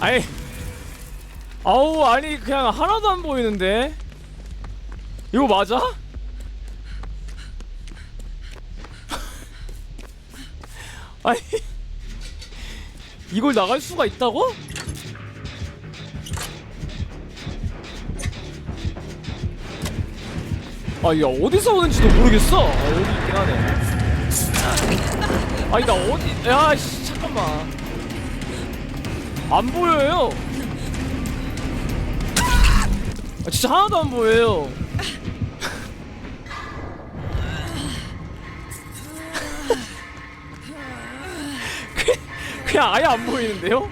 아니 아우 아니 그냥 하나도 안 보이는데 이거 맞아? 아니 이걸 나갈 수가 있다고? 아, 야, 어디서 오는지도 모르겠어. 아, 여기 있긴 하네. 아니, 나 어디, 야, 씨, 잠깐만. 안 보여요. 아, 진짜 하나도 안 보여요. 그냥- 그냥 아예 안 보이는데요?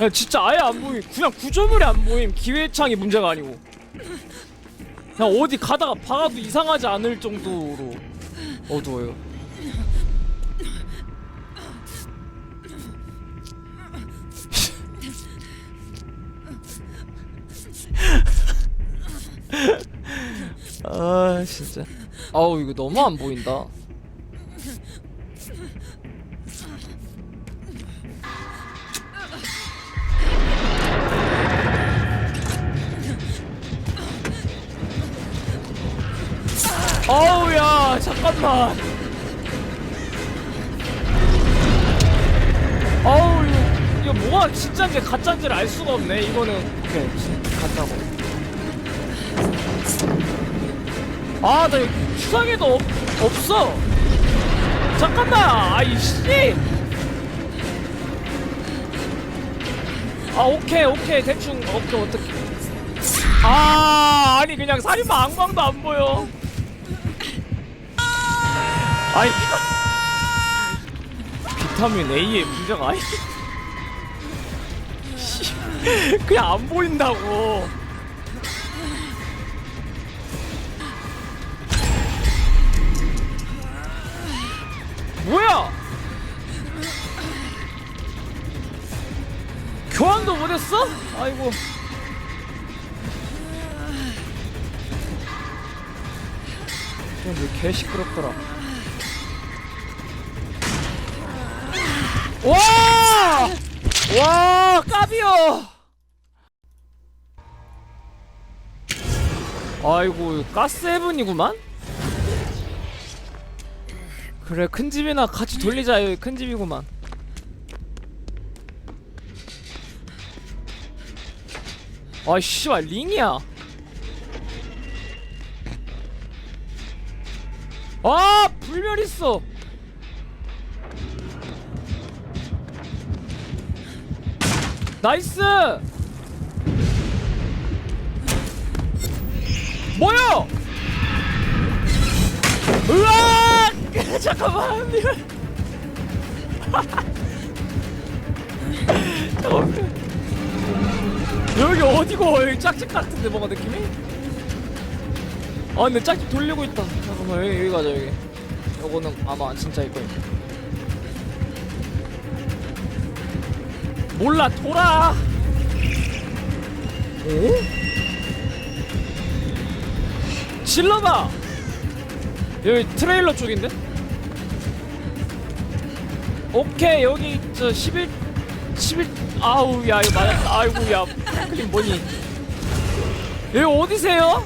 야, 진짜 아예 안 보임. 그냥 구조물이 안 보임. 기회창이 문제가 아니고. 그냥 어디 가다가 박아도 이상하지 않을 정도로 어두워요. 아 진짜. 아우 이거 너무 안 보인다. 어우 야 잠깐만. 어우 이거, 뭐가 진짜인지 가짜인지를 알 수가 없네 이거는. 오케이 진- 가짜고. 아나 이거 추상에도 없, 없어. 잠깐만 아이씨. 아 오케이 오케이 대충 오케이 어떻게 아 아니 그냥 살인마 안광도 안 보여 아니 비타민 A의 문제가 아니 씨, 그냥 안 보인다고. 뭐야? 교환도 못했어? 아이고 근데 개 시끄럽더라 와! 와, 까비요! 아이고, 가스 헤븐이구만? 그래, 큰 집이나 같이 돌리자, 여기 큰 집이구만. 아, 씨발, 링이야. 아, 불멸 있어! 나이스! 뭐야? 으악! 잠깐만. 여기 어디고 여기 짝집 같은데 뭔가 느낌이? 아 근데 짝집 돌리고 있다. 잠깐만 여기 여기 가자 여기. 요거는 아마 진짜일 거야. 몰라 돌아 오? 질러다 여기 트레일러 쪽인데? 오케이 여기 저 11 11 아우 야 이거 맞았다 아이고 야 클림 뭐니 여기 어디세요?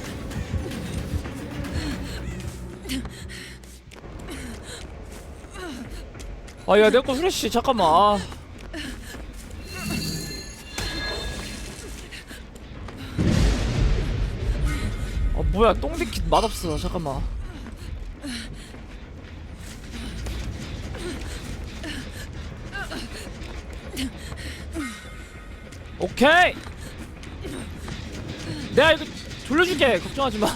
아야 내 거 후레쉬 잠깐만. 아. 아 뭐야 똥디킷 맛없어. 잠깐만. 오케이! 내가 이거 돌려줄게. 걱정하지 마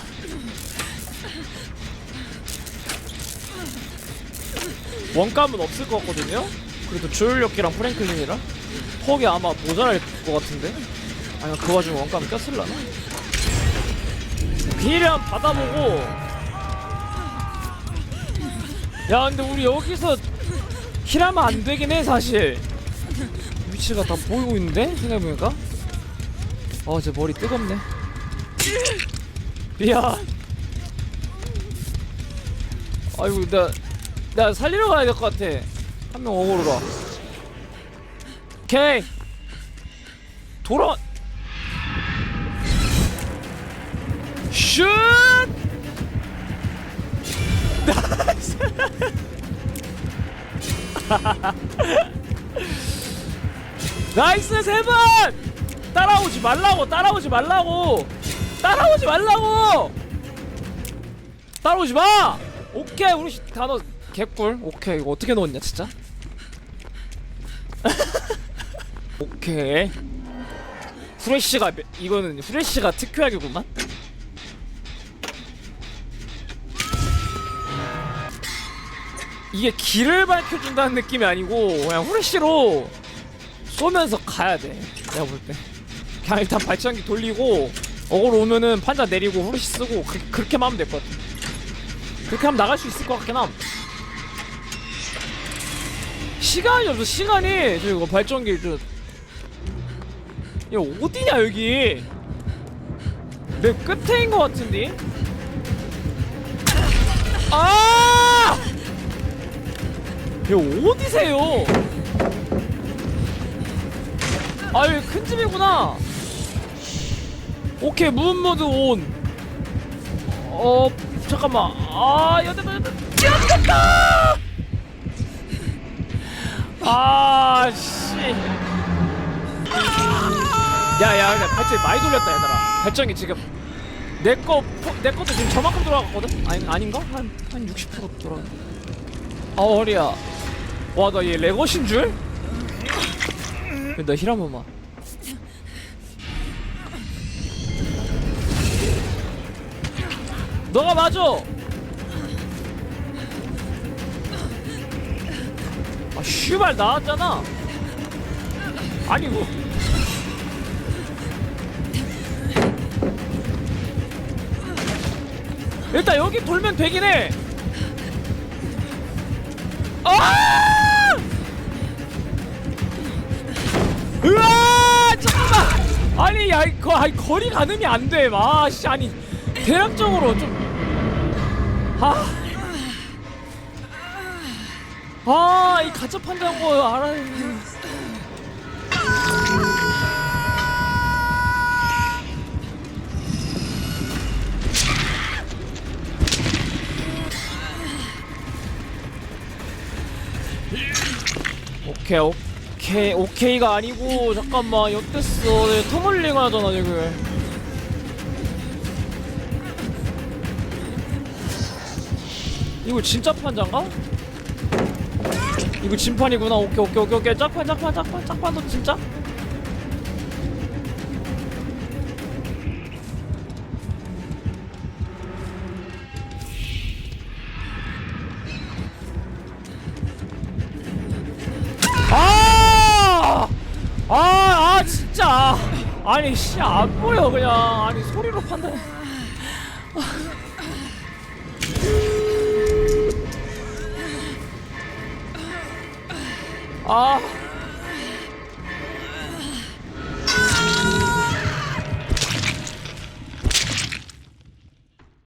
원감은 없을 것 같거든요. 그래도 조율력기랑 프랭클린이랑 턱이 아마 모자랄 것 같은데? 아니면 그 와중에 원감 꼈을라나? 비례한 받아보고. 야 근데 우리 여기서 힐하면 안 되긴 해 사실. 위치가 다 보이고 있는데? 생각해보니까? 어제 머리 뜨겁네. 미안. 아이고 나, 나 살리러 가야 될 것 같아. 한 명 어그로라. 오케이. 돌아. 슛! 나이스! 나이스 세 번! 따라오지 말라고 따라오지 말라고. 따라오지 말라고. 따라오지 마! 오케이 우리 시- 단어 개꿀 오케이 이거 어떻게 넣었냐 진짜 오케이 후레쉬가 매- 이거는 후레쉬가 특효약이구만 이게 길을 밝혀준다는 느낌이 아니고 그냥 후레쉬로 쏘면서 가야 돼. 내가 볼 때. 그냥 일단 발전기 돌리고 어그로 오면은 판자 내리고 후레쉬 쓰고 그, 그렇게만 하면 될 것 같아. 그렇게 하면 나갈 수 있을 것 같긴 함. 시간이 없어. 시간이 저 이거 발전기 저 이거 어디냐 여기? 내 끝에인 것 같은데? 아! 이거 어디세요? 아유 큰 집이구나. 오케이 무은모드 온어 잠깐만. 아 여덟 여덟 뛰었다 아 씨. 야야 야, 발전기 많이 돌렸다 얘들아. 발전기 지금 내거 내 것도 지금 저만큼 돌아갔거든? 아니 아닌가? 한한 60% 돌아 아 허리야. 와 나 얘 레거신 줄? 한 번만. 너가 맞아 슈발 나왔잖아 아니 뭐 일단 여기 돌면 되긴 해 아! 으아! 잠깐만! 아니, 야, 이거, 아니, 거리 가늠이 안 돼. 아, 씨, 아니, 대략적으로 좀. 아. 아, 이 가짜 판단 거 알아야 돼. 오케이, 오케이, 오케이가 아니고, 잠깐만, 엿됐어. 내 터멀링 하잖아, 지금. 이거 진짜 판자인가? 이거 진판이구나. 오케이, 오케이, 오케이, 오케이. 짝판, 짝판, 짝판, 짝판도 진짜? 아! 아, 아. 아니, 씨, 안 보여, 그냥. 아니, 소리로 판단해. 아.